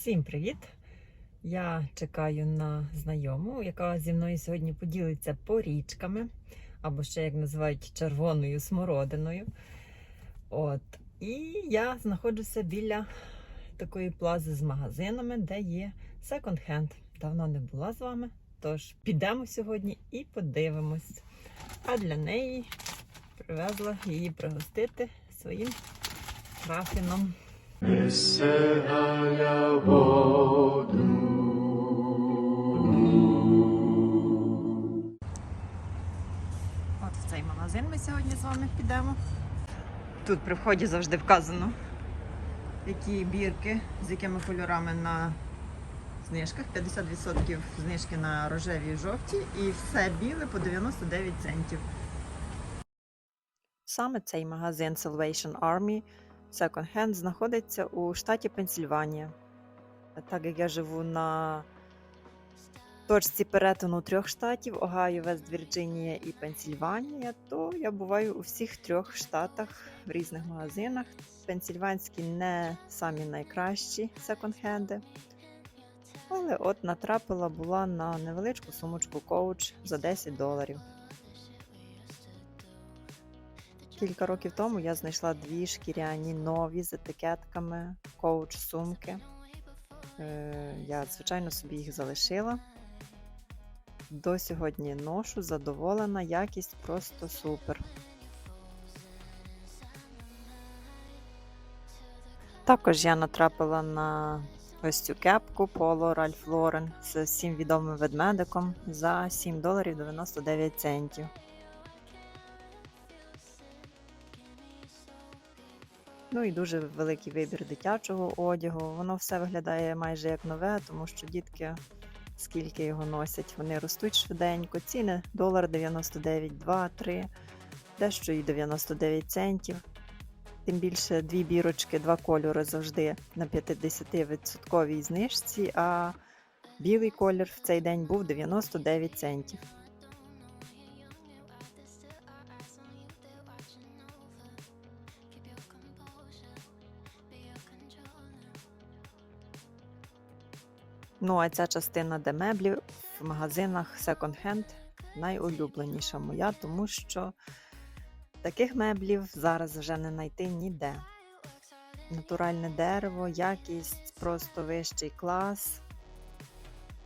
Всім привіт! Я чекаю на знайому, яка зі мною сьогодні поділиться порічками, або ще як називають червоною смородиною. От. І я знаходжуся біля такої плази з магазинами, де є секонд-хенд. Давно не була з вами. Тож підемо сьогодні і подивимось. А для неї привезла її пригостити своїм рафіном. Галя. От в цей магазин ми сьогодні з вами підемо. Тут при вході завжди вказано, які бірки, з якими кольорами на знижках. 50% знижки на рожеві і жовті і все біле по 99 центів. Саме цей магазин Salvation Army Hand знаходиться у штаті Пенсільванія. Так як я живу на точці перетину трьох штатів Огайо, Вест-Вірджинія і Пенсільванія, то я буваю у всіх трьох штатах в різних магазинах. Пенсільванські не самі найкращі секонд-хенди. Але от натрапила була на невеличку сумочку коуч за 10 доларів. Кілька років тому я знайшла дві шкіряні нові з етикетками коуч сумки. Е, Я, звичайно, собі їх залишила. До сьогодні ношу, задоволена, якість просто супер. Також я натрапила на ось цю кепку Polo Ralph Lauren з всім відомим ведмедиком за 7 доларів 99 центів. Ну і дуже великий вибір дитячого одягу. Воно все виглядає майже як нове, тому що дітки, скільки його носять, вони ростуть швиденько. Ціни долар 99, 2, 3, дещо і 99 центів. Тим більше дві бірочки, два кольори завжди на 50% знижці, а білий колір в цей день був 99 центів. Ну, а ця частина, де меблі в магазинах Hand найулюбленіша моя, тому що таких меблів зараз вже не знайти ніде. Натуральне дерево, якість, просто вищий клас.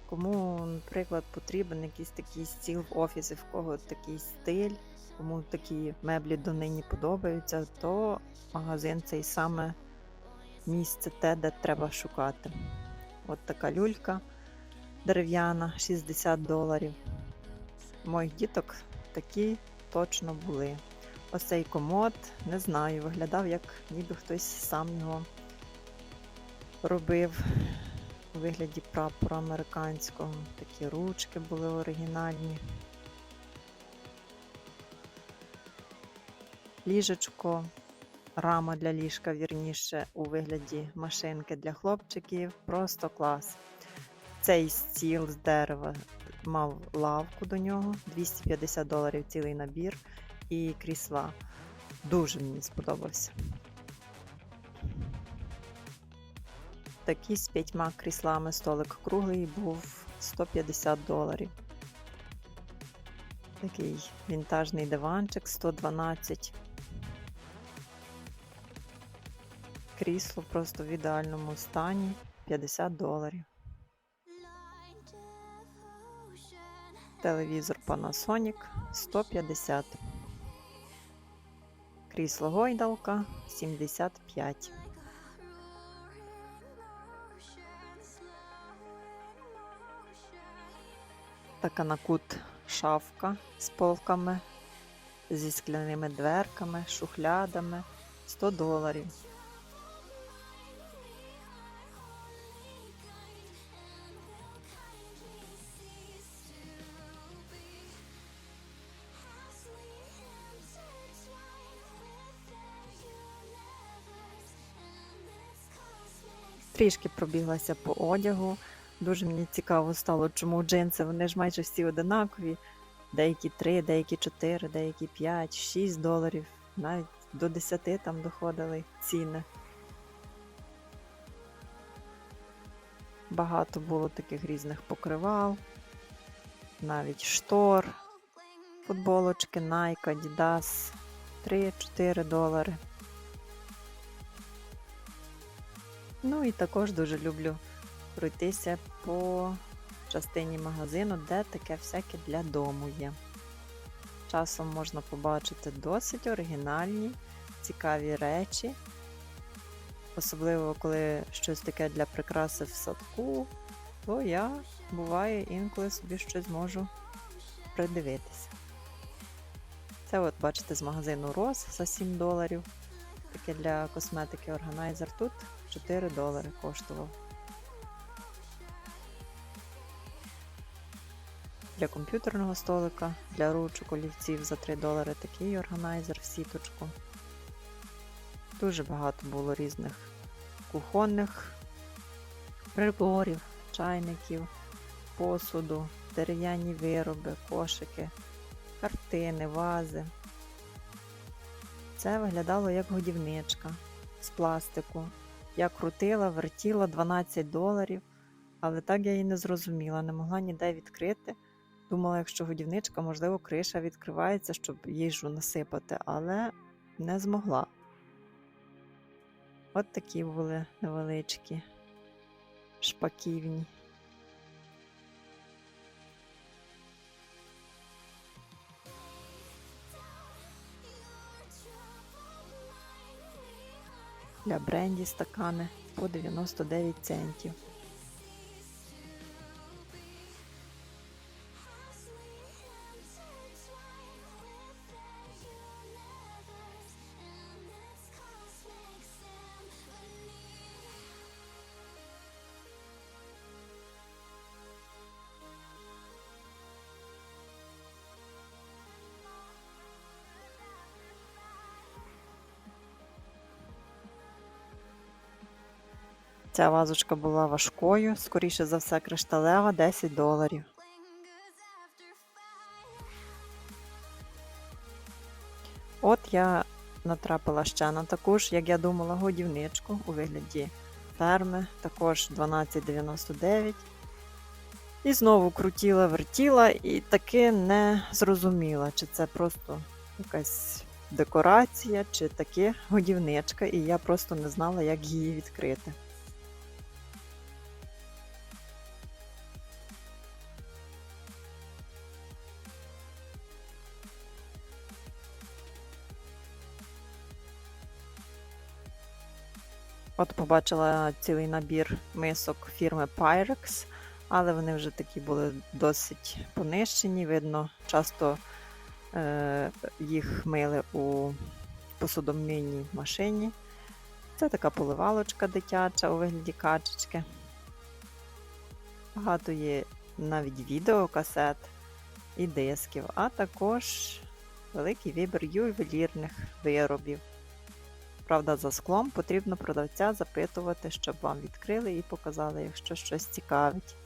Кому, наприклад, потрібен якийсь такий стіл в офісі, в кого такий стиль, кому такі меблі донині подобаються, то магазин цей саме місце те, де треба шукати. От така люлька дерев'яна, 60 доларів. Моїх діток такі точно були. Ось цей комод, не знаю, виглядав, як ніби хтось сам його робив у вигляді прапора американського. Такі ручки були оригінальні. Ліжечко, рама для ліжка, вірніше, у вигляді машинки для хлопчиків. Просто клас. Цей стіл з дерева мав лавку до нього, 250 доларів цілий набір і крісла. Дуже мені сподобався. Такий з п'ятьма кріслами столик круглий був 150 доларів. Такий вінтажний диванчик 112. Крісло просто в ідеальному стані 50 доларів. Телевізор Panasonic 150. Крісло гойдалка 75. Така на кут шафка з полками, зі скляними дверками, шухлядами 100 доларів. Трішки пробіглася по одягу. Дуже мені цікаво стало, чому джинси, вони ж майже всі одинакові. Деякі 3, деякі 4, деякі 5, 6 доларів, навіть до 10 там доходили ціни. Багато було таких різних покривал, навіть штор, футболочки Nike, Adidas 3-4 долари. Ну і також дуже люблю пройтися по частині магазину, де таке всяке для дому є. Часом можна побачити досить оригінальні, цікаві речі. Особливо, коли щось таке для прикраси в садку, то я буває інколи собі щось можу придивитися. Це, от, бачите, з магазину Рос за 7 доларів. Таке для косметики органайзер тут 4 долари коштував. Для комп'ютерного столика, для ручок олівців за 3 долари такий органайзер в сіточку. Дуже багато було різних кухонних приборів, чайників, посуду, дерев'яні вироби, кошики, картини, вази. Це виглядало як годівничка з пластику. Я крутила, вертіла 12 доларів, але так я її не зрозуміла, не могла ніде відкрити. Думала, якщо годівничка, можливо, криша відкривається, щоб їжу насипати, але не змогла. От такі були невеличкі шпаківні. Для бренді стакани по 99 центів. Ця вазочка була важкою, скоріше за все, кришталева, 10 доларів. От я натрапила ще на таку ж, як я думала, годівничку у вигляді ферми, також 12,99. І знову крутіла, вертіла, і таки не зрозуміла, чи це просто якась декорація, чи таки годівничка, і я просто не знала, як її відкрити. От побачила цілий набір мисок фірми Pyrex, але вони вже такі були досить понищені. Видно, часто е, їх мили у посудомийній машині. Це така поливалочка дитяча у вигляді качечки. Багато є навіть відеокасет і дисків, а також великий вибір ювелірних виробів. Правда, за склом потрібно продавця запитувати, щоб вам відкрили і показали, якщо щось цікавить.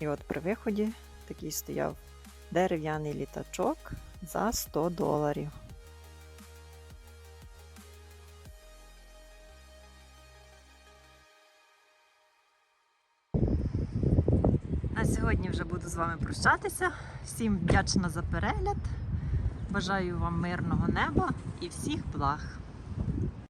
І от при виході такий стояв дерев'яний літачок за 100 доларів. На сьогодні вже буду з вами прощатися. Всім вдячна за перегляд. Бажаю вам мирного неба і всіх благ.